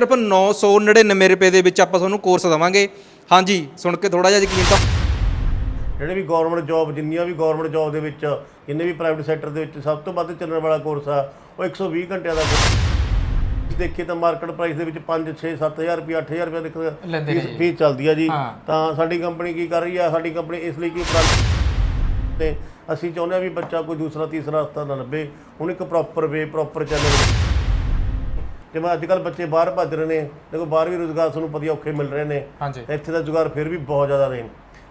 ਸਿਰਫ 999 ਰੁਪਏ ਦੇ ਵਿੱਚ ਆਪਾਂ ਤੁਹਾਨੂੰ ਕੋਰਸ ਦਵਾਂਗੇ। ਹਾਂਜੀ ਸੁਣ ਕੇ ਥੋੜਾ ਜਿਹਾ ਯਕੀਨ ਤਾਂ ਜਿਹੜੇ ਵੀ ਗਵਰਨਮੈਂਟ ਜੌਬ ਜਿੰਨੀਆਂ ਵੀ ਗਵਰਨਮੈਂਟ ਜੌਬ ਦੇ ਵਿੱਚ ਜਿੰਨੇ ਵੀ ਪ੍ਰਾਈਵੇਟ ਸੈਕਟਰ ਦੇ ਵਿੱਚ ਸਭ ਤੋਂ ਵੱਧ ਚੱਲਣ ਵਾਲਾ ਕੋਰਸ ਆ ਉਹ 120 ਘੰਟਿਆਂ ਦਾ ਕੋਰਸ ਦੇਖੀਏ ਤਾਂ ਮਾਰਕੀਟ ਪ੍ਰਾਈਸ ਦੇ ਵਿੱਚ 5 6 7000 ਰੁਪਏ 8000 ਰੁਪਏ ਦੇ ਫੀਸ ਚੱਲਦੀ ਆ ਜੀ। ਤਾਂ ਸਾਡੀ ਕੰਪਨੀ ਕੀ ਕਰ ਰਹੀ ਆ ਸਾਡੀ ਕੰਪਨੀ ਇਸ ਲਈ ਕੀ ਉਪਰਾਲਾ ਤੇ ਅਸੀਂ ਚਾਹੁੰਦੇ ਆ ਵੀ ਬੱਚਾ ਕੋਈ ਦੂਸਰਾ ਤੀਸਰਾ ਰਸਤਾ ਨਾ ਲੱਭੇ। ਹੁਣ ਇੱਕ ਪ੍ਰੋਪਰ ਵੇ ਪ੍ਰੋਪਰ ਚੈਨਲ ਜਿਵੇਂ ਅੱਜ ਕੱਲ ਬੱਚੇ ਬਾਹਰ ਭੱਜ ਰਹੇ ਨੇ ਦੇਖੋ ਬਾਹਰ ਵੀ ਰੋਜ਼ਗਾਰ ਤੁਹਾਨੂੰ ਪਤਾ ਔਖੇ ਮਿਲ ਰਹੇ ਨੇ। ਹਾਂਜੀ। ਤੇ ਇੱਥੇ ਦਾ ਜੁਗਾੜ ਫਿਰ ਵੀ ਬਹੁਤ ਜ਼ਿਆਦਾ ਨੇ।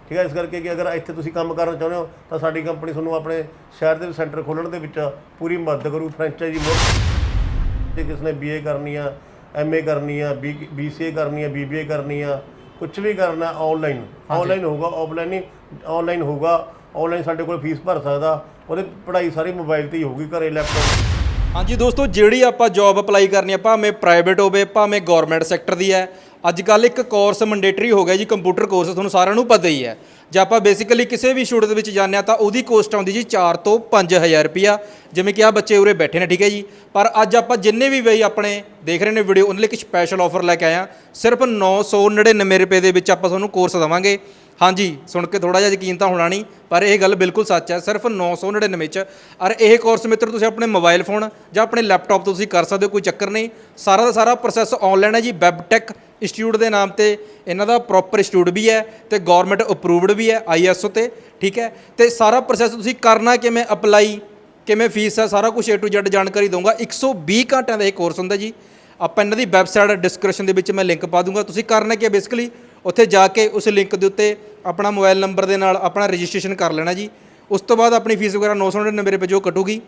ਠੀਕ ਹੈ ਇਸ ਕਰਕੇ ਕਿ ਅਗਰ ਇੱਥੇ ਤੁਸੀਂ ਕੰਮ ਕਰਨਾ ਚਾਹੁੰਦੇ ਹੋ ਤਾਂ ਸਾਡੀ ਕੰਪਨੀ ਤੁਹਾਨੂੰ ਆਪਣੇ ਸ਼ਹਿਰ ਦੇ ਸੈਂਟਰ ਖੋਲ੍ਹਣ ਦੇ ਵਿੱਚ ਪੂਰੀ ਮਦਦ ਕਰੂ। ਫਰੈਂਚਾਈਜ਼ੀ ਮੋਡ ਜੇ ਕਿਸ ਨੇ ਬੀਏ ਕਰਨੀ ਆ ਐਮਏ ਕਰਨੀ ਆ ਬੀਸੀਏ ਕਰਨੀ ਆ ਬੀਬੀਏ ਕਰਨੀ ਆ ਕੁਝ ਵੀ ਕਰਨਾ ਆਨਲਾਈਨ ਆਨਲਾਈਨ ਹੋਊਗਾ ਆਫਲਾਈਨ ਨਹੀਂ ਆਨਲਾਈਨ ਹੋਊਗਾ ਆਨਲਾਈਨ ਸਾਡੇ ਕੋਲ ਫੀਸ ਭਰ ਸਕਦਾ। ਉਹਦੀ ਪੜ੍ਹਾਈ ਸਾਰੀ ਮੋਬਾਈਲ ਤੇ ਹੀ ਹੋਊਗੀ ਘਰੇ ਲੈਪਟਾਪ ਹਾਂਜੀ ਦੋਸਤੋ, ਜਿਹੜੀ ਆਪਾਂ ਜੌਬ ਅਪਲਾਈ ਕਰਨੀ ਆ, ਭਾਵੇਂ ਪ੍ਰਾਈਵੇਟ ਹੋਵੇ, ਭਾਵੇਂ ਗਵਰਨਮੈਂਟ ਸੈਕਟਰ ਦੀ ਹੈ ਅੱਜ ਕੱਲ ਇੱਕ ਕੋਰਸ ਮੰਡੇਟਰੀ ਹੋ ਗਿਆ ਜੀ ਕੰਪਿਊਟਰ ਕੋਰਸ ਤੁਹਾਨੂੰ ਸਾਰਿਆਂ ਨੂੰ ਪਤਾ ਹੀ ਹੈ। ਜੇ ਆਪਾਂ ਬੇਸਿਕਲੀ ਕਿਸੇ ਵੀ ਸ਼ੂਟ ਦੇ ਵਿੱਚ ਜਾਂਦੇ ਆ ਤਾਂ ਉਹਦੀ ਕੋਸਟ ਆਉਂਦੀ ਜੀ 4 ਤੋਂ 5000 ਰੁਪਿਆ ਜਿਵੇਂ ਕਿ ਆ ਬੱਚੇ ਉਰੇ ਬੈਠੇ ਨੇ, ਠੀਕ ਹੈ ਜੀ। ਪਰ ਅੱਜ ਆਪਾਂ ਜਿੰਨੇ ਵੀ ਬਈ ਆਪਣੇ ਦੇਖ ਰਹੇ ਨੇ ਵੀਡੀਓ ਉਹਨਾਂ ਲਈ ਇੱਕ ਸਪੈਸ਼ਲ ਆਫਰ ਲੈ ਕੇ ਆਏ ਆ ਸਿਰਫ 999 ਰੁਪਏ ਦੇ ਵਿੱਚ ਆਪਾਂ ਤੁਹਾਨੂੰ ਕੋਰਸ ਦਵਾਂਗੇ। ਹਾਂਜੀ, ਸੁਣ ਕੇ ਥੋੜਾ ਜਿਹਾ ਯਕੀਨ ਤਾਂ ਹੋਣਾ ਨਹੀਂ, ਪਰ ਇਹ ਗੱਲ ਬਿਲਕੁਲ ਸੱਚ ਹੈ। ਸਿਰਫ 999 ਚ। ਔਰ ਇਹ ਕੋਰਸ ਮਿੱਤਰ, ਤੁਸੀਂ ਆਪਣੇ ਮੋਬਾਈਲ ਫੋਨ ਜਾਂ ਆਪਣੇ ਲੈਪਟਾਪ ਤੋਂ ਤੁਸੀਂ ਕਰ ਸਕਦੇ ਹੋ, ਕੋਈ ਚੱਕਰ ਨਹੀਂ। ਸਾਰਾ ਦਾ ਸਾਰਾ ਪ੍ਰੋਸੈਸ ਆਨਲਾਈਨ ਹੈ ਜੀ ਵੈਬਟੈਕ ਇੰਸਟੀਚਿਊਟ ਦੇ ਨਾਮ ਤੇ। ਇਹਨਾਂ ਦਾ ਪ੍ਰੋਪਰ ਇੰਸਟੀਚਿਊਟ ਵੀ ਹੈ ਤੇ ਗਵਰਨਮੈਂਟ ਅਪਰੂਵਡ ਵੀ ਹੈ ਆਈਐਸਓ ਤੇ, ਠੀਕ ਹੈ? ਤੇ ਸਾਰਾ ਪ੍ਰੋਸੈਸ ਤੁਸੀਂ ਕਰਨਾ ਕਿਵੇਂ? ਅਪਲਾਈ ਕਿਵੇਂ ਫੀਸ ਹੈ? ਸਾਰਾ ਕੁਝ A to Z ਜਾਣਕਾਰੀ ਦਊਂਗਾ। 120 ਘੰਟਿਆਂ ਦਾ ਇਹ ਕੋਰਸ ਹੁੰਦਾ ਜੀ। ਆਪਾਂ ਇਹਨਾਂ ਦੀ ਵੈਬਸਾਈਟ ਡਿਸਕ੍ਰਿਪਸ਼ਨ ਦੇ ਵਿੱਚ ਮੈਂ ਲਿੰਕ ਪਾ ਦੂੰਗਾ ਤੁਸੀਂ ਕਰਨਾ ਕੀ ਬੇਸਿਕਲੀ ਉੱਥੇ ਜਾ ਕੇ ਉਸ ਲਿੰਕ ਦੇ ਉੱਤੇ ਆਪਣਾ ਮੋਬਾਈਲ ਨੰਬਰ ਦੇ ਨਾਲ ਆਪਣਾ ਰਜਿਸਟ੍ਰੇਸ਼ਨ ਕਰ ਲੈਣਾ ਜੀ। ਉਸ ਤੋਂ ਬਾਅਦ ਆਪਣੀ ਫੀਸ ਵਗੈਰਾ 999 ਰੁਪਏ ਜੋ ਕਟੂਗੀ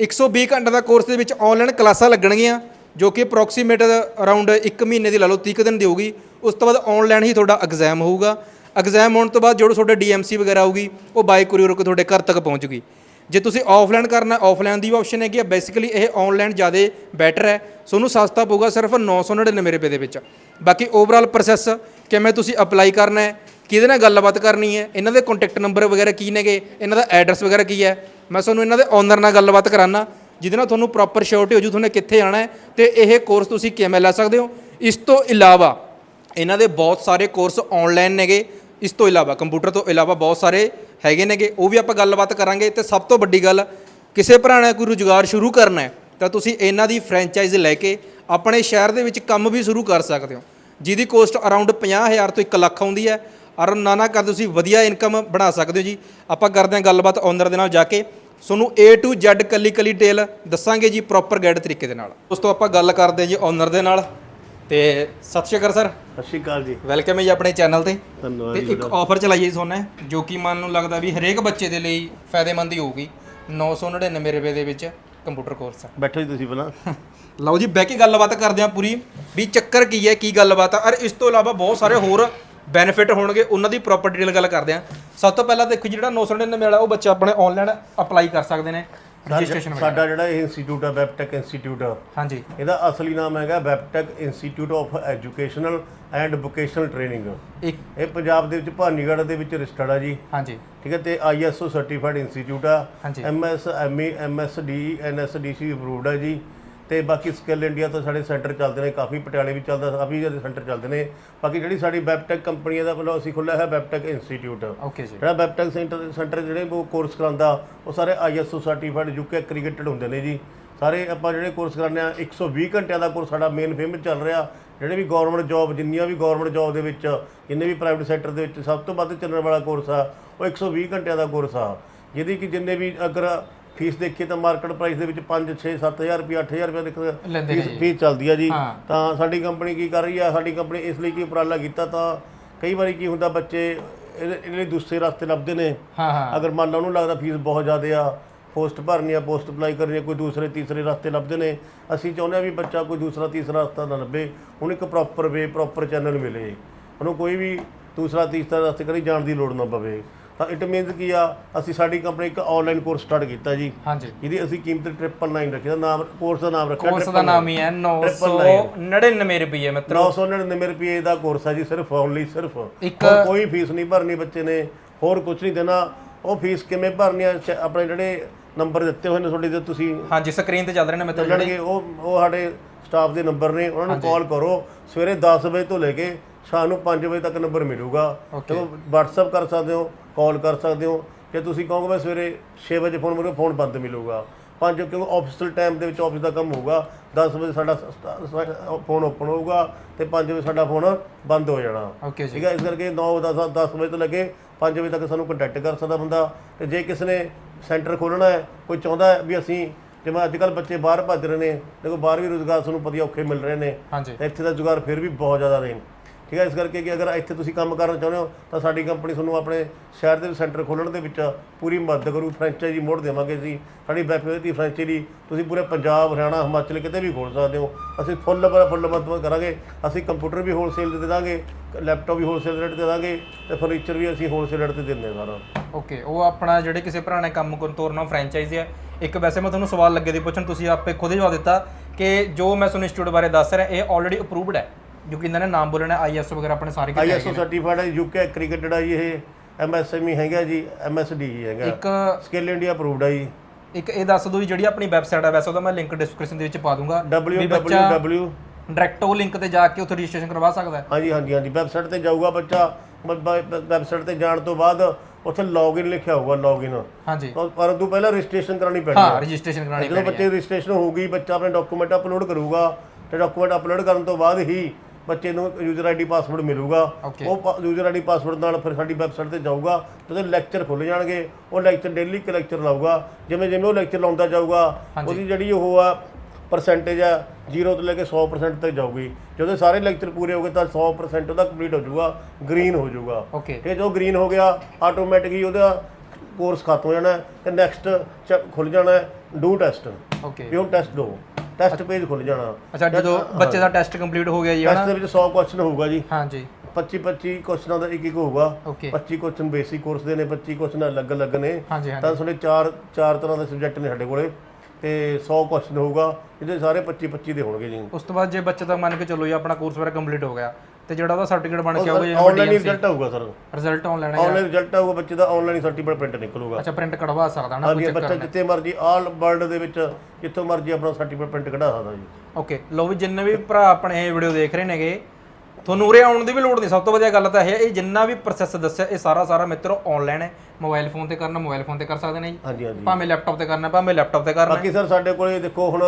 120 ਘੰਟੇ ਦਾ ਕੋਰਸ ਦੇ ਵਿੱਚ ਆਨਲਾਈਨ ਕਲਾਸਾਂ ਲੱਗਣਗੀਆਂ, ਜੋ ਕਿ ਅਪਰੋਕਸੀਮੇਟ ਅਰਾਊਂਡ 1 ਮਹੀਨੇ ਦੀ ਲਾ ਲਓ 30 ਕੁ ਦਿਨ ਦੀ ਹੋਊਗੀ। ਉਸ ਤੋਂ ਬਾਅਦ ਆਨਲਾਈਨ ਹੀ ਤੁਹਾਡਾ ਐਗਜ਼ਾਮ ਹੋਊਗਾ। ਐਗਜ਼ਾਮ ਹੋਣ ਤੋਂ ਬਾਅਦ ਜੋ ਤੁਹਾਡਾ ਡੀਐਮਸੀ ਵਗੈਰਾ ਹੋਊਗੀ ਉਹ ਬਾਈ ਕੁਰੀਅਰ ਕੋ ਤੁਹਾਡੇ ਘਰ ਤੱਕ ਪਹੁੰਚੂਗੀ ਜੇ ਤੁਸੀਂ ਆਫਲਾਈਨ ਕਰਨਾ ਆਫਲਾਈਨ ਦੀ ਵੀ ਆਪਸ਼ਨ ਹੈਗੀ ਆ। ਬੇਸਿਕਲੀ ਇਹ ਆਨਲਾਈਨ ਜ਼ਿਆਦਾ ਬੈਟਰ ਹੈ। ਤੁਹਾਨੂੰ ਸਸਤਾ ਪਊਗਾ ਸਿਰਫ 999 ਰੁਪਏ ਦੇ ਵਿੱਚ। ਬਾਕੀ ਓਵਰਆਲ ਪ੍ਰੋਸੈਸ ਕਿਵੇਂ ਤੁਸੀਂ ਅਪਲਾਈ ਕਰਨਾ ਹੈ, ਕਿਹਦੇ ਨਾਲ ਗੱਲਬਾਤ ਕਰਨੀ ਹੈ, ਇਹਨਾਂ ਦੇ ਕੰਟੈਕਟ ਨੰਬਰ ਵਗੈਰਾ ਕੀ ਨੇਗੇ, ਇਹਨਾਂ ਦਾ ਐਡਰੈਸ ਵਗੈਰਾ ਕੀ ਹੈ, ਮੈਂ ਤੁਹਾਨੂੰ ਇਹਨਾਂ ਦੇ ਓਨਰ ਨਾਲ ਗੱਲਬਾਤ ਕਰਾਨਾ, ਜਿਹਦੇ ਨਾਲ ਤੁਹਾਨੂੰ ਪ੍ਰੋਪਰ ਸ਼ੋਰਟੀ ਹੋ ਜੂ, ਤੁਹਾਨੂੰ ਕਿੱਥੇ ਆਣਾ ਹੈ ਤੇ ਇਹ ਕੋਰਸ ਤੁਸੀਂ ਕਿਵੇਂ ਲੈ ਸਕਦੇ ਹੋ। ਇਸ ਤੋਂ ਇਲਾਵਾ ਇਹਨਾਂ ਦੇ ਬਹੁਤ ਸਾਰੇ ਕੋਰਸ ਆਨਲਾਈਨ ਨੇਗੇ, ਇਸ ਤੋਂ ਇਲਾਵਾ ਕੰਪਿਊਟਰ ਤੋਂ ਇਲਾਵਾ ਬਹੁਤ ਸਾਰੇ ਹੈਗੇ ਨੇਗੇ, ਉਹ ਵੀ ਆਪਾਂ ਗੱਲਬਾਤ ਕਰਾਂਗੇ। ਤੇ ਸਭ ਤੋਂ ਵੱਡੀ ਗੱਲ, ਕਿਸੇ ਭਰਾ ਨੇ ਕੋਈ ਰੁਜ਼ਗਾਰ ਸ਼ੁਰੂ ਕਰਨਾ ਹੈ ਤਾਂ ਤੁਸੀਂ ਇਹਨਾਂ ਦੀ ਫਰੈਂਚਾਈਜ਼ ਲੈ ਕੇ ਆਪਣੇ ਸ਼ਹਿਰ ਦੇ ਵਿੱਚ ਕੰਮ ਵੀ ਸ਼ੁਰੂ ਕਰ ਸਕਦੇ ਹੋ। ਜਿਹਦੀ ਕੋਸਟ ਅਰਾਊਂਡ 50000 ਤੋਂ 1 ਲੱਖ ਆਉਂਦੀ ਹੈ। ਔਰ ਨਾ ਨਾ ਕਰ ਤੁਸੀਂ ਵਧੀਆ ਇਨਕਮ ਬਣਾ ਸਕਦੇ ਹੋ ਜੀ। ਆਪਾਂ ਕਰਦੇ ਹਾਂ ਗੱਲਬਾਤ ਓਨਰ ਦੇ ਨਾਲ ਜਾ ਕੇ। ਤੁਹਾਨੂੰ A to Z ਕੱਲੀ ਕੱਲੀ ਡਿਟੇਲ ਦੱਸਾਂਗੇ ਜੀ ਪ੍ਰੋਪਰ ਗਾਈਡ ਤਰੀਕੇ ਦੇ ਨਾਲ। ਉਸ ਤੋਂ ਆਪਾਂ ਗੱਲ ਕਰਦੇ ਹਾਂ ਜੀ ਓਨਰ ਦੇ ਨਾਲ। ਤੇ ਸਤਿ ਸ਼੍ਰੀ ਅਕਾਲ ਸਰ ਸਤਿ ਸ਼੍ਰੀ ਅਕਾਲ ਜੀ। ਵੈਲਕਮ ਹੈ ਜੀ ਆਪਣੇ ਚੈਨਲ ਤੇ। ਧੰਨਵਾਦ ਤੇ ਜੀ ਇੱਕ ਆਫਰ ਚਲਾਈਏ ਸੋਨੇ ਜੋ ਕਿ ਮਨ ਨੂੰ ਲੱਗਦਾ ਵੀ ਹਰੇਕ ਬੱਚੇ ਦੇ ਲਈ ਫਾਇਦੇਮੰਦ ਹੀ ਹੋਊਗੀ। 999 ਰੁਪਏ ਦੇ ਵਿੱਚ ਕੰਪਿਊਟਰ ਕੋਰਸ ਬੈਠੋ ਜੀ ਤੁਸੀਂ ਪਹਿਲਾਂ। ਲਓ ਜੀ ਬਹਿ ਕੇ ਗੱਲਬਾਤ ਕਰਦੇ ਹਾਂ ਪੂਰੀ। ਵੀ ਚੱਕਰ ਕੀ ਹੈ ਕੀ ਗੱਲਬਾਤ ਆ? ਔਰ ਇਸ ਤੋਂ ਇਲਾਵਾ ਬਹੁਤ ਸਾਰੇ ਹੋਰ ਬੈਨੀਫਿਟ ਹੋਣਗੇ ਉਹਨਾਂ ਦੀ ਪ੍ਰੋਪਰ ਡਿਟੇਲ ਗੱਲ ਕਰਦੇ ਹਾਂ। ਸਭ ਤੋਂ ਪਹਿਲਾਂ ਦੇਖੋ ਜਿਹੜਾ 999 ਵਾਲਾ ਉਹ ਬੱਚੇ ਆਪਣੇ ਆਨਲਾਈਨ ਅਪਲਾਈ ਕਰ ਸਕਦੇ ਨੇ। ਰਜਿਸਟ੍ਰੇਸ਼ਨ ਸਾਡਾ ਜਿਹੜਾ ਇਹ ਇੰਸਟੀਚਿਊਟ ਹੈ ਵੈਬਟੈਕ ਇੰਸਟੀਚਿਊਟ। ਹਾਂਜੀ। ਇਹਦਾ ਅਸਲੀ ਨਾਮ ਹੈਗਾ ਵੈਬਟੈਕ institute of educational and vocational training. ਇੱਕ ਇਹ ਪੰਜਾਬ ਦੇ ਵਿੱਚ ਭਾਨੀਗੜ੍ਹ ਦੇ ਵਿੱਚ ਰਜਿਸਟਰਡ ਆ ਜੀ। ਹਾਂਜੀ। ਠੀਕ ਹੈ ਤੇ ਆਈਐਸਓ ਸਰਟੀਫਾਈਡ ਇੰਸਟੀਚਿਊਟ ਆ। MSME MSD NSDC approved ਹੈ ਜੀ। ਤੇ ਬਾਕੀ ਸਕਿੱਲ ਇੰਡੀਆ ਤੋਂ ਸਾਡੇ ਸੈਂਟਰ ਚੱਲਦੇ ਨੇ ਕਾਫੀ ਪਟਿਆਲੇ ਵੀ ਚੱਲਦਾ ਕਾਫੀ ਜਿਹੜੇ ਸੈਂਟਰ ਚੱਲਦੇ ਨੇ। ਬਾਕੀ ਜਿਹੜੀ ਸਾਡੀ ਵੈਬਟੈਕ ਕੰਪਨੀ ਦਾ ਵੱਲੋਂ ਅਸੀਂ ਖੋਲ੍ਹਿਆ ਹੈ ਵੈਬਟੈਕ ਇੰਸਟੀਚਿਊਟ ਓਕੇ ਜੀ। ਜਿਹੜਾ ਵੈਬਟੈਕ ਸੈਂਟਰ ਸੈਂਟਰ ਜਿਹੜੇ ਉਹ ਕੋਰਸ ਕਰਾਉਂਦਾ ਉਹ ਸਾਰੇ ਆਈਐਸਓ ਸਰਟੀਫਾਈਡ ਯੂਕੇ ਕ੍ਰਿਕਟਡ ਹੁੰਦੇ ਨੇ ਜੀ। ਸਾਰੇ ਆਪਾਂ ਜਿਹੜੇ ਕੋਰਸ ਕਰਾਉਂਦੇ ਆ 120 ਘੰਟਿਆਂ ਦਾ ਕੋਰਸ ਸਾਡਾ ਮੇਨ ਫੇਮ ਚੱਲ ਰਿਹਾ। ਜਿਹੜੇ ਵੀ ਗਵਰਨਮੈਂਟ ਜੌਬ ਜਿੰਨੀਆਂ ਵੀ ਗਵਰਨਮੈਂਟ ਜੌਬ ਦੇ ਵਿੱਚ ਜਿੰਨੇ ਵੀ ਪ੍ਰਾਈਵੇਟ ਸੈਕਟਰ ਦੇ ਵਿੱਚ ਸਭ ਤੋਂ ਵੱਧ ਚੱਲਣ ਵਾਲਾ ਕੋਰਸ ਆ ਉਹ 120 ਘੰਟਿਆਂ ਦਾ ਕੋਰਸ ਆ। ਜਿਹਦੀ ਕਿ ਜਿੰਨੇ ਵੀ ਅਗਰ ਫੀਸ ਦੇਖੀਏ ਤਾਂ ਮਾਰਕੀਟ ਪ੍ਰਾਈਸ ਦੇ ਵਿੱਚ 5 6 7000 ਰੁਪਏ 8000 ਰੁਪਏ ਨੇ ਫੀਸ। ਫੀਸ ਚੱਲਦੀ ਆ ਜੀ। ਤਾਂ ਸਾਡੀ ਕੰਪਨੀ ਕੀ ਕਰ ਰਹੀ ਆ ਸਾਡੀ ਕੰਪਨੀ ਇਸ ਲਈ ਕੀ ਉਪਰਾਲਾ ਕੀਤਾ ਤਾਂ ਕਈ ਵਾਰੀ ਕੀ ਹੁੰਦਾ ਬੱਚੇ ਇਹਦੇ ਲਈ ਦੂਸਰੇ ਰਸਤੇ ਲੱਭਦੇ ਨੇ। ਹਾਂ ਹਾਂ। ਅਗਰ ਮੰਨ ਲਓ ਉਹਨੂੰ ਲੱਗਦਾ ਫੀਸ ਬਹੁਤ ਜ਼ਿਆਦਾ ਆ ਪੋਸਟ ਭਰਨੀ ਆ ਪੋਸਟ ਅਪਲਾਈ ਕਰਨੀ ਆ ਕੋਈ ਦੂਸਰੇ ਤੀਸਰੇ ਰਸਤੇ ਲੱਭਦੇ ਨੇ ਅਸੀਂ ਚਾਹੁੰਦੇ ਆ ਵੀ ਬੱਚਾ ਕੋਈ ਦੂਸਰਾ ਤੀਸਰਾ ਰਸਤਾ ਨਾ ਲੱਭੇ ਉਹਨੂੰ ਇੱਕ ਪ੍ਰੋਪਰ ਵੇ ਪ੍ਰੋਪਰ ਚੈਨਲ ਮਿਲੇ। ਉਹਨੂੰ ਕੋਈ ਵੀ ਦੂਸਰਾ ਤੀਸਰਾ ਰਸਤੇ ਕਰੀ ਜਾਣ ਦੀ ਲੋੜ ਨਾ ਪਵੇ। ਤਾਂ ਇਟ ਮੀਨਸ ਕੀ ਆ ਅਸੀਂ ਸਾਡੀ ਕੰਪਨੀ ਇੱਕ ਆਨਲਾਈਨ ਕੋਰਸ ਸਟਾਰਟ ਕੀਤਾ ਜੀ। ਹਾਂਜੀ। ਜਿਹਦੀ ਅਸੀਂ ਕੀਮਤ 999 ਰੱਖੀ ਦਾ ਨਾਮ ਕੋਰਸ ਦਾ ਨਾਮ ਰੱਖਿਆ ਕੋਰਸ ਦਾ ਨਾਮ ਹੀ ਹੈ 999 ਰੁਪਏ ਮਿੱਤਰੋ। 999 ਰੁਪਏ ਦਾ ਕੋਰਸ ਹੈ ਜੀ ਸਿਰਫ ਓਨਲੀ ਸਿਰਫ। ਕੋਈ ਫੀਸ ਨਹੀਂ ਭਰਨੀ ਬੱਚੇ ਨੇ ਹੋਰ ਕੁਝ ਨਹੀਂ ਦੇਣਾ। ਉਹ ਫੀਸ ਕਿਵੇਂ ਭਰਨੀ ਆ ਆਪਣੇ ਜਿਹੜੇ ਨੰਬਰ ਦਿੱਤੇ ਹੋਏ ਨੇ ਤੁਹਾਡੇ ਤੇ ਤੁਸੀਂ ਹਾਂਜੀ ਸਕਰੀਨ ਤੇ ਚੱਲ ਰਹੇ ਨੇ ਮਿੱਤਰੋ ਚੱਲਣਗੇ ਉਹ ਉਹ ਸਾਡੇ ਸਟਾਫ ਦੇ ਨੰਬਰ ਨੇ ਉਹਨਾਂ ਨੂੰ ਕਾਲ ਕਰੋ। ਸਵੇਰੇ 10 ਵਜੇ ਤੋਂ ਲੈ ਕੇ ਸ਼ਾਮ ਨੂੰ 5 ਵਜੇ ਤੱਕ ਨੰਬਰ ਮਿਲੂਗਾ. ਤੇ WhatsApp ਕਰ ਸਕਦੇ ਹੋ ਕਾਲ ਕਰ ਸਕਦੇ ਹੋ। ਜੇ ਤੁਸੀਂ ਕਹੋਗੇ ਮੈਂ ਸਵੇਰੇ 6 ਵਜੇ ਫੋਨ ਕਰੂੰਗਾ ਫੋਨ ਬੰਦ ਮਿਲੂਗਾ। 5 ਕਿਉਂਕਿ ਆਫਿਸਲ ਟਾਈਮ ਦੇ ਵਿੱਚ ਆਫਿਸ ਦਾ ਕੰਮ ਹੋਊਗਾ। 10 ਵਜੇ ਸਾਡਾ ਫੋਨ ਓਪਨ ਹੋਊਗਾ ਤੇ 5 ਵਜੇ ਸਾਡਾ ਫੋਨ ਬੰਦ ਹੋ ਜਾਣਾ। ਠੀਕ ਹੈ ਇਸ ਕਰਕੇ 9 10 10 ਵਜੇ ਤੋਂ ਲੱਗੇ 5 ਵਜੇ ਤੱਕ ਸਾਨੂੰ ਕੰਟੈਕਟ ਕਰ ਸਕਦਾ ਬੰਦਾ। ਤੇ ਜੇ ਕਿਸੇ ਨੇ ਸੈਂਟਰ ਖੋਲਣਾ ਹੈ ਕੋਈ ਚਾਹੁੰਦਾ ਹੈ ਵੀ ਅਸੀਂ ਜਿਵੇਂ ਅੱਜ ਕੱਲ ਬੱਚੇ ਬਾਹਰ ਭੱਜ ਰਹੇ ਨੇ ਦੇਖੋ ਬਾਹਰ ਵੀ ਰੋਜ਼ਗਾਰ ਸਾਨੂੰ ਵਧੀਆ ਔਖੇ ਮਿਲ ਰਹੇ ਨੇ। ਤੇ ਇੱਥੇ ਦਾ ਰੁਜ਼ਗਾਰ ਫਿਰ ਵੀ ਬਹੁਤ ਜ਼ਿਆਦਾ ਨੇ ਠੀਕ ਹੈ, ਇਸ ਕਰਕੇ ਕਿ ਅਗਰ ਇੱਥੇ ਤੁਸੀਂ ਕੰਮ ਕਰਨਾ ਚਾਹੁੰਦੇ ਹੋ, ਤਾਂ ਸਾਡੀ ਕੰਪਨੀ ਤੁਹਾਨੂੰ ਆਪਣੇ ਸ਼ਹਿਰ ਦੇ ਸੈਂਟਰ ਖੋਲਣ ਦੇ ਵਿੱਚ ਪੂਰੀ ਮਦਦ ਕਰੂ ਫਰੈਂਚਾਈਜ਼ੀ ਮੋੜ ਦੇਵਾਂਗੇ ਜੀ ਸਾਡੀ ਵੈਬਸਾਈਟ ਫਰੈਂਚਾਈਜ਼ੀ ਤੁਸੀਂ ਪੂਰੇ ਪੰਜਾਬ, ਹਰਿਆਣਾ, ਹਿਮਾਚਲ ਕਿਤੇ ਵੀ ਖੋਲ ਸਕਦੇ ਹੋ। ਅਸੀਂ ਫੁੱਲ ਫੁੱਲ ਮਦਦ ਕਰਾਂਗੇ। ਅਸੀਂ ਕੰਪਿਊਟਰ ਵੀ ਹੋਲਸੇਲ ਤੇ ਦੇ ਦਾਂਗੇ ਲੈਪਟਾਪ ਵੀ ਹੋਲਸੇਲ ਰੇਟ ਤੇ ਦੇ ਦਾਂਗੇ ਤੇ ਫਰਨੀਚਰ ਵੀ ਅਸੀਂ ਹੋਲਸੇਲ ਰੇਟ ਤੇ ਦਿੰਦੇ ਹਾਂ ਸਾਰਾ। ਓਕੇ ਉਹ ਆਪਣਾ ਜਿਹੜੇ ਕਿਸੇ ਭਰਾ ਨੇ ਕੰਮ ਕਰਨ ਤੋਰਨਾ ਫਰੈਂਚਾਈਜ਼ੀ ਹੈ ਇੱਕ ਵੈਸੇ ਮੈਂ ਤੁਹਾਨੂੰ ਸਵਾਲ ਲੱਗੇ ਦੀ ਪੁੱਛਣ, ਤੁਸੀਂ ਆਪੇ ਖੁਦ ਹੀ ਜਵਾਬ ਦਿੱਤਾ ਕਿ ਜੋ ਮੈਂ ਤੁਹਾਨੂੰ ਇੰਸਟੀਚਿਊਟ ਬਾਰੇ ਦੱਸ ਰਿਹਾ, ਇਹ ਆਲਰੇਡੀ ਅਪਰੂਵਡ ਹੈ। ਜੋ ਕਿ ਇਹਨਾਂ ਨੇ ਨਾਮ ਬੋਲਣਾ ਆਈਐਸਓ ਵਗੈਰਾ ਆਪਣੇ ਸਾਰੇ ਕਿਤੇ ਆਈਐਸਓ ਸਰਟੀਫਾਈਡ ਹੈ ਯੂਕੇ ਕ੍ਰਿਕਟਡ ਹੈ ਜੀ ਇਹ ਐਮਐਸਐਮਈ ਹੈਗਾ ਜੀ ਐਮਐਸਡੀ ਹੈਗਾ। ਇੱਕ ਸਕਿੱਲ ਇੰਡੀਆ ਅਪਰੂਵਡ ਹੈ ਜੀ। ਇੱਕ ਇਹ ਦੱਸ ਦਿਓ ਵੀ ਜਿਹੜੀ ਆਪਣੀ ਵੈਬਸਾਈਟ ਹੈ ਵੈਸੇ ਉਹਦਾ ਮੈਂ ਲਿੰਕ ਡਿਸਕ੍ਰਿਪਸ਼ਨ ਦੇ ਵਿੱਚ ਪਾ ਦੂੰਗਾ। www ਡਾਇਰੈਕਟ ਉਹ ਲਿੰਕ ਤੇ ਜਾ ਕੇ ਉੱਥੇ ਰਜਿਸਟ੍ਰੇਸ਼ਨ ਕਰਵਾ ਸਕਦਾ ਹੈ। ਹਾਂਜੀ ਹਾਂਜੀ ਹਾਂਜੀ ਵੈਬਸਾਈਟ ਤੇ ਜਾਊਗਾ ਬੱਚਾ ਵੈਬਸਾਈਟ ਤੇ ਜਾਣ ਤੋਂ ਬਾਅਦ ਉੱਥੇ ਲੌਗਇਨ ਲਿਖਿਆ ਹੋਊਗਾ ਲੌਗਇਨ ਹਾਂਜੀ। ਪਰੰਤੂ ਪਹਿਲਾਂ ਰਜਿਸਟ੍ਰੇਸ਼ਨ ਕਰਾਉਣੀ ਪੈਣੀ ਹਾਂ ਹੈ। ਰਜਿਸਟ੍ਰੇਸ਼ਨ ਕਰਾਣੀ ਜਦੋਂ ਬੱਚੇ ਰਜਿਸਟ੍ਰੇਸ਼ਨ ਹੋਊਗੀ ਬੱਚਾ ਆਪਣੇ ਡਾਕੂਮੈਂਟ ਅਪਲੋਡ ਕਰੂਗਾ ਤੇ ਡਾਕੂਮੈਂਟ ਅਪਲੋਡ ਕਰਨ ਤੋਂ ਬਾਅਦ ਹੀ ਬੱਚੇ ਨੂੰ ਯੂਜ਼ਰ ਆਈਡੀ ਪਾਸਵਰਡ ਮਿਲੂਗਾ। Okay. ਉਹ ਯੂਜ਼ਰ ਆਈਡੀ ਪਾਸਵਰਡ ਨਾਲ ਫਿਰ ਸਾਡੀ ਵੈਬਸਾਈਟ ਤੇ ਜਾਊਗਾ ਤੇ ਉਹਦੇ ਲੈਕਚਰ ਖੁੱਲ ਜਾਣਗੇ। ਉਹ ਲੈਕਚਰ ਡੇਲੀ ਇੱਕ ਲੈਕਚਰ ਲਾਊਗਾ। ਜਿਵੇਂ ਜਿਵੇਂ ਉਹ ਲੈਕਚਰ ਲਾਉਂਦਾ ਜਾਊਗਾ ਉਹਦੀ ਜਿਹੜੀ ਉਹ ਆ ਪਰਸੈਂਟੇਜ ਆ 0 ਤੋਂ ਲੈ ਕੇ 100% ਤੱਕ ਜਾਊਗੀ। ਜਦੋਂ ਸਾਰੇ ਲੈਕਚਰ ਪੂਰੇ ਹੋ ਗਏ ਤਾਂ 100% ਉਹਦਾ ਕੰਪਲੀਟ ਹੋ ਜਾਊਗਾ ਗ੍ਰੀਨ ਹੋ ਜਾਊਗਾ। ਓਕੇ ਤੇ ਜੋ ਗ੍ਰੀਨ ਹੋ ਗਿਆ ਆਟੋਮੈਟਿਕ ਹੀ ਉਹਦਾ ਕੋਰਸ ਖਤਮ ਹੋ ਜਾਣਾ ਹੈ ਤੇ ਨੈਕਸਟ ਖੁੱਲ ਜਾਣਾ ਹੈ ਡੂ ਟੈਸਟ ਓਕੇ ਵੀ ਉਹ ਟੈਸਟ ਦੋ ਟੈਸਟ ਪੇਜ ਖੁੱਲ ਜਾਣਾ। ਅੱਛਾ ਜਦੋਂ ਬੱਚੇ ਦਾ ਟੈਸਟ ਕੰਪਲੀਟ ਹੋ ਗਿਆ ਜੀ ਟੈਸਟ ਦੇ ਵਿੱਚ 100 ਕੁਐਸਚਨ ਹੋਊਗਾ ਜੀ। ਹਾਂਜੀ। 25 25 ਕੁਐਸਚਨਾਂ ਦਾ ਇੱਕ ਇੱਕ ਹੋਊਗਾ। ਓਕੇ 25 ਕੁਐਸਚਨ ਬੇਸਿਕ ਕੋਰਸ ਦੇ ਨੇ 25 ਕੁਐਸਚਨ ਅਲੱਗ-ਅਲੱਗ ਨੇ। ਹਾਂਜੀ ਹਾਂਜੀ। ਤਾਂ ਤੁਹਾਡੇ ਚਾਰ ਚਾਰ ਤਰ੍ਹਾਂ ਦੇ ਸਬਜੈਕਟ ਨੇ ਸਾਡੇ ਕੋਲੇ। ਤੇ 100 ਕੁਐਸਚਨ ਹੋਊਗਾ। ਜਿਹਦੇ ਸਾਰੇ 25 25 ਦੇ ਹੋਣਗੇ ਜੀ। ਉਸ ਤੋਂ ਬਾਅਦ ਜੇ ਬੱਚੇ ਦਾ ਮੰਨ ਕੇ ਚੱਲੋ ਜੀ ਆਪਣਾ ਕੋਰਸ ਵਗੈਰਾ ਕੰਪਲੀਟ ਹੋ ਗਿਆ। ਤੇ ਜਿਹੜਾ ਉਹਦਾ ਸਰਟੀਫਿਕੇਟ ਬਣ ਕੇ ਆਊਗਾ ਜਿਵੇਂ ਆਨਲਾਈਨ ਰਿਜ਼ਲਟ ਆਊਗਾ ਸਰ। ਰਿਜ਼ਲਟ ਆਨਲਾਈਨ ਹੈ ਆਨਲਾਈਨ ਰਿਜ਼ਲਟ ਆਊਗਾ ਬੱਚੇ ਦਾ ਆਨਲਾਈਨ ਸਰਟੀਫਿਕੇਟ ਪ੍ਰਿੰਟ ਨਿਕਲੂਗਾ। ਅੱਛਾ ਪ੍ਰਿੰਟ ਕਢਵਾ ਸਕਦਾ ਨਾ ਹਾਂਜੀ ਬੱਚਾ ਜਿੱਥੇ ਮਰਜ਼ੀ ਆਲ ਵਰਲਡ ਦੇ ਵਿੱਚ ਜਿੱਥੋਂ ਮਰਜ਼ੀ ਆਪਣਾ ਸਰਟੀਫਿਕੇਟ ਪ੍ਰਿੰਟ ਕਢਾ ਸਕਦਾ ਜੀ। ਓਕੇ ਲੋ ਵੀ ਜਿੰਨੇ ਵੀ ਭਰਾ ਆਪਣੇ ਇਹ ਵੀਡੀਓ ਦੇਖ ਰਹੇ ਨੇਗੇ ਤੁਹਾਨੂੰ ਉਰੇ ਆਉਣ ਦੀ ਵੀ ਲੋੜ ਨਹੀਂ। ਸਭ ਤੋਂ ਵਧੀਆ ਗੱਲ ਤਾਂ ਇਹ ਹੈ ਇਹ ਜਿੰਨਾ ਵੀ ਪ੍ਰੋਸੈਸ ਦੱਸਿਆ ਇਹ ਸਾਰਾ ਸਾਰਾ ਮਿੱਤਰੋ ਆਨਲਾਈਨ ਹੈ। ਮੋਬਾਈਲ ਫੋਨ ਤੇ ਕਰਨਾ ਮੋਬਾਈਲ ਫੋਨ ਤੇ ਕਰ ਸਕਦੇ ਨੇ ਜੀ। ਹਾਂਜੀ ਹਾਂਜੀ। ਭਾਵੇਂ ਲੈਪਟਾਪ ਤੇ ਕਰਨਾ ਭਾਵੇਂ ਲੈਪਟਾਪ ਤੇ ਕਰਨਾ ਬਾਕੀ ਸਰ ਸਾਡੇ ਕੋਲੇ ਦੇਖੋ ਹੁਣ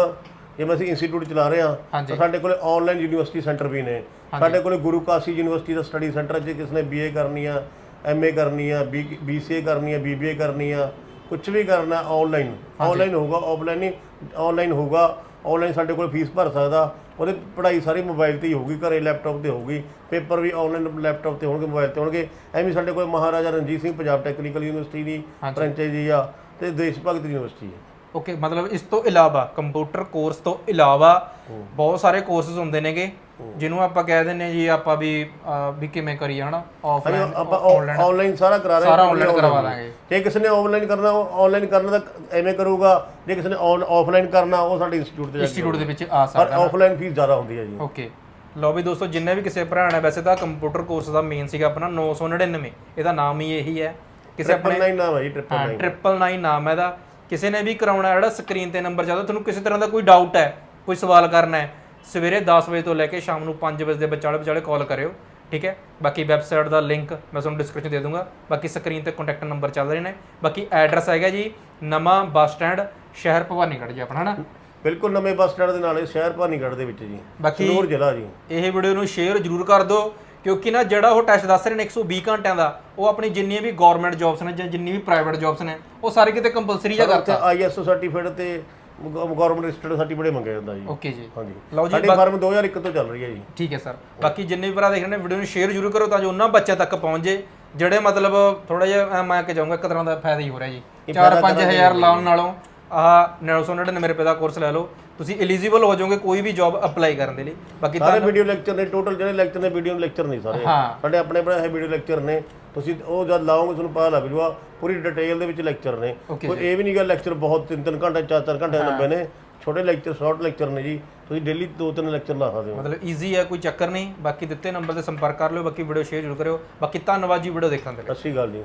ਜਿਵੇਂ ਅਸੀਂ ਇੰਸਟੀਚਿਊਟ ਚਲਾ ਰਹੇ ਹਾਂ। ਤਾਂ ਸਾਡੇ ਕੋਲੇ ਆਨਲਾਈਨ ਯੂਨੀਵਰਸਿਟੀ ਸੈਂਟਰ ਵੀ ਨੇ। ਸਾਡੇ ਕੋਲੇ ਗੁਰੂ ਕਾਸ਼ੀ ਯੂਨੀਵਰਸਿਟੀ ਦਾ ਸਟੱਡੀ ਸੈਂਟਰ ਜੇ ਕਿਸੇ ਨੇ ਬੀਏ ਕਰਨੀ ਆ ਐਮਏ ਕਰਨੀ ਆ ਬੀਸੀਏ ਕਰਨੀ ਆ ਬੀਬੀਏ ਕਰਨੀ ਆ ਕੁਝ ਵੀ ਕਰਨਾ ਆਨਲਾਈਨ ਆਨਲਾਈਨ ਹੋਊਗਾ ਆਫਲਾਈਨ ਨਹੀਂ ਆਨਲਾਈਨ ਹੋਊਗਾ ਆਨਲਾਈਨ ਸਾਡੇ ਕੋਲ ਫੀਸ ਭਰ ਸਕਦਾ। ਉਹਦੀ ਪੜ੍ਹਾਈ ਸਾਰੀ ਮੋਬਾਈਲ ਤੇ ਹੀ ਹੋਊਗੀ ਘਰੇ ਲੈਪਟਾਪ ਤੇ ਹੋਊਗੀ ਪੇਪਰ ਵੀ ਆਨਲਾਈਨ ਲੈਪਟਾਪ ਤੇ ਹੋਣਗੇ ਮੋਬਾਈਲ ਤੇ ਹੋਣਗੇ। ਐਵੇਂ ਸਾਡੇ ਕੋਲ ਮਹਾਰਾਜਾ ਰਣਜੀਤ ਸਿੰਘ ਪੰਜਾਬ ਟੈਕਨੀਕਲ ਯੂਨੀਵਰਸਿਟੀ ਦੀ ਫਰੈਂਚਾਈਜ਼ੀ ਆ ਤੇ ਦੇਸ਼ ਭਗਤ ਯੂਨੀਵਰਸਿਟੀ ਹੈ ਓਕੇ ਮਤਲਬ ਇਸ ਤੋਂ ਇਲਾਵਾ ਕੰਪਿਊਟਰ ਕੋਰਸ ਤੋਂ ਇਲਾਵਾ ਬਹੁਤ ਸਾਰੇ ਕੋਰਸਸ ਹੁੰਦੇ ਨੇਗੇ ਜਿਹਨੂੰ ਆਪਾਂ ਕਹਿ ਦਿੰਨੇ ਜੀ ਆਪਾਂ ਵੀ ਅਹ, ਵੀ ਕਿਵੇਂ ਕਰੀਏ ਹਨਾ ਆਫਲਾਈਨ ਆਪਾਂ ਆਨਲਾਈਨ ਸਾਰਾ ਕਰਾ ਰਹੇ ਸਾਰਾ ਆਨਲਾਈਨ ਕਰਵਾ ਦਾਂਗੇ ਜੇ ਕਿਸੇ ਨੇ ਆਨਲਾਈਨ ਕਰਨਾ ਉਹ ਆਨਲਾਈਨ ਕਰਨਾ ਤਾਂ ਐਵੇਂ ਕਰੂਗਾ ਜੇ ਕਿਸੇ ਨੇ ਆਫਲਾਈਨ ਕਰਨਾ ਉਹ ਸਾਡੇ ਇੰਸਟੀਚਿਊਟ ਤੇ ਜਾ ਕੇ ਇੰਸਟੀਚਿਊਟ ਦੇ ਵਿੱਚ ਆ ਪਰ ਸਕਦਾ ਆਫਲਾਈਨ ਫੀਸ ਜ਼ਿਆਦਾ ਹੁੰਦੀ ਹੈ ਜੀ ਓਕੇ ਲਓ ਵੀ ਦੋਸਤੋ ਜਿੰਨੇ ਵੀ ਕਿਸੇ ਭਰਾ ਨੇ ਵੈਸੇ ਤਾਂ ਕੰਪਿਊਟਰ ਕੋਰਸ ਦਾ ਮੇਨ ਸੀਗਾ ਆਪਣਾ 999 ਇਹਦਾ ਨਾਮ ਹੀ ਇਹੀ ਹੈ ਕਿਸੇ ਟ੍ਰਿਪਲ 9 ਨਾਮ ਹੈ ਜੀ ਟ੍ਰਿਪਲ ਹਾਂ ਟ੍ਰਿਪਲ 9 ਨਾਮ ਹੈ ਇਹਦਾ ਕਿਸੇ ਨੇ ਵੀ ਕਰਾਉਣਾ ਜਿਹੜਾ ਸਕਰੀਨ ਤੇ ਨੰਬਰ ਚੱਲਦਾ ਤੁਹਾਨੂੰ ਕਿਸੇ ਤਰ੍ਹਾਂ ਦਾ ਕੋਈ ਡਾਊਟ ਹੈ ਕੋਈ ਸਵਾਲ ਕਰਨਾ ਹੈ ਸਵੇਰੇ 10 ਵਜੇ ਤੋਂ ਲੈ ਕੇ ਸ਼ਾਮ ਨੂੰ 5 ਵਜੇ ਦੇ ਵਿਚਾਲੇ ਵਿਚਾਲੇ ਕਾਲ ਕਰਿਓ ਠੀਕ ਹੈ? ਬਾਕੀ ਵੈਬਸਾਈਟ ਦਾ ਲਿੰਕ ਮੈਂ ਤੁਹਾਨੂੰ ਡਿਸਕ੍ਰਿਪਸ਼ਨ ਦੇ ਦੂੰਗਾ ਬਾਕੀ ਸਕਰੀਨ ਤੇ ਕੰਟੈਕਟ ਨੰਬਰ ਚੱਲ ਰਹੇ ਨੇ ਬਾਕੀ ਐਡਰੈਸ ਹੈਗਾ ਜੀ ਨਵਾਂ ਬੱਸ ਸਟੈਂਡ ਸ਼ਹਿਰ ਭਵਾਨੀਗੜ੍ਹ ਜੀ ਆਪਣਾ ਹਨਾ? ਬਿਲਕੁਲ ਨਵੇਂ ਬੱਸ ਸਟੈਂਡ ਦੇ ਨਾਲ ਸ਼ਹਿਰ ਭਾਨੀਗੜ੍ਹ ਦੇ ਵਿੱਚ ਜੀ ਬਾਕੀ ਸੰਗਰੂਰ ਜ਼ਿਲ੍ਹਾ ਜੀ। ਇਹ ਵੀਡੀਓ ਨੂੰ ਸ਼ੇਅਰ ਜ਼ਰੂਰ ਕਰ ਦਿਓ ਕਿਉਂਕਿ ਨਾ ਜਿਹੜਾ ਉਹ ਟੈਸਟ ਦੱਸ ਰਹੇ ਨੇ 120 ਘੰਟਿਆਂ ਦਾ ਉਹ ਆਪਣੀ ਜਿੰਨੀਆਂ ਵੀ ਗਵਰਨਮੈਂਟ ਜੌਬਸ ਨੇ ਜਾਂ ਜਿੰਨੀ ਵੀ ਪ੍ਰਾਈਵੇਟ ਜੌਬਸ ਨੇ ਉਹ ਸਾਰੇ ਕਿਤੇ ਕੰਪਲਸਰੀ ਜਾਂ ਕਰਤਾ। ਆਈਐਸਓ ਸਰਟੀਫਿਕੇਟ ਤੇ ਗਵਰਨਮੈਂਟ ਰਜਿਸਟਰਡ ਸਰਟੀਫਿਕੇਟ ਮੰਗਿਆ ਜਾਂਦਾ ਜੀ। ਓਕੇ ਜੀ। ਹਾਂਜੀ। ਲਓ ਜੀ ਸਾਡੀ ਫਾਰਮ 2001 ਤੋਂ ਚੱਲ ਰਹੀ ਹੈ ਜੀ। ਠੀਕ ਹੈ ਸਰ। ਬਾਕੀ ਜਿੰਨੇ ਵੀ ਭਰਾ ਦੇਖ ਰਹੇ ਨੇ ਵੀਡੀਓ ਨੂੰ ਸ਼ੇਅਰ ਜ਼ਰੂਰ ਕਰੋ ਤਾਂ ਜੋ ਉਹਨਾਂ ਬੱਚਿਆਂ ਤੱਕ ਪਹੁੰਚ ਜੇ ਜਿਹੜੇ ਮਤਲਬ ਥੋੜਾ ਜਿਹਾ ਮੈਂ ਕਿ ਜਾਊਂਗਾ ਇੱਕ ਤਰ੍ਹਾਂ ਦਾ ਫਾਇਦਾ ਹੀ ਹੋ ਰਿਹਾ ਜੀ। 4-5000 ਲਾਉਣ ਨਾਲੋਂ ਆਹ 999 ਰੁਪਏ ਦਾ ਕੋਰਸ ਲੈ ਲਓ। ਤੁਸੀਂ ਐਲੀਜੀਬਲ ਹੋ ਜਾਓਗੇ ਕੋਈ ਵੀ ਜੌਬ ਅਪਲਾਈ ਕਰਨ ਦੇ ਲਈ। ਬਾਕੀ ਸਾਰੇ ਵੀਡੀਓ ਲੈਕਚਰ ਨੇ ਟੋਟਲ ਜਿਹੜੇ ਲੈਕਚਰ ਨੇ ਵੀਡੀਓ ਲੈਕਚਰ ਨਹੀਂ ਸਾਰੇ। ਹਾਂ। ਸਾਡੇ ਆਪਣੇ ਬਣਾਏ ਵੀਡੀਓ ਲੈਕਚਰ ਨੇ। ਤੁਸੀਂ ਉਹ ਜਦ ਲਾਓਗੇ ਤੁਹਾਨੂੰ ਪਤਾ ਲੱਗ ਜੂਗਾ ਪੂਰੀ ਡਿਟੇਲ ਦੇ ਵਿੱਚ ਲੈਕਚਰ ਨੇ। Okay ਕੋਈ ਇਹ ਵੀ ਨਹੀਂ ਗਾ ਲੈਕਚਰ ਬਹੁਤ ਤਿੰਨ ਤਿੰਨ ਘੰਟੇ ਚਾਰ ਚਾਰ ਘੰਟੇ ਲੰਬੇ ਨੇ। ਛੋਟੇ ਲੈਕਚਰ ਸ਼ਾਰਟ ਲੈਕਚਰ ਨੇ ਜੀ। ਤੁਸੀਂ ਡੇਲੀ ਦੋ ਤਿੰਨ ਲੈਕਚਰ ਲਾ ਸਕਦੇ ਹੋ। ਮਤਲਬ ਈਜ਼ੀ ਹੈ ਕੋਈ ਚੱਕਰ ਨਹੀਂ। ਬਾਕੀ ਦਿੱਤੇ ਨੰਬਰ ਤੇ ਸੰਪਰਕ ਕਰ ਲਿਓ ਬਾਕੀ ਵੀਡੀਓ ਸ਼ੇਅਰ ਜ਼ਰੂਰ ਕਰਿਓ। ਬਾਕੀ ਧੰਨਵਾਦ ਜੀ ਵੀਡੀਓ ਦੇਖਣ ਦੇ ਲਈ। ਅੱਛੀ ਗੱਲ ਜੀ।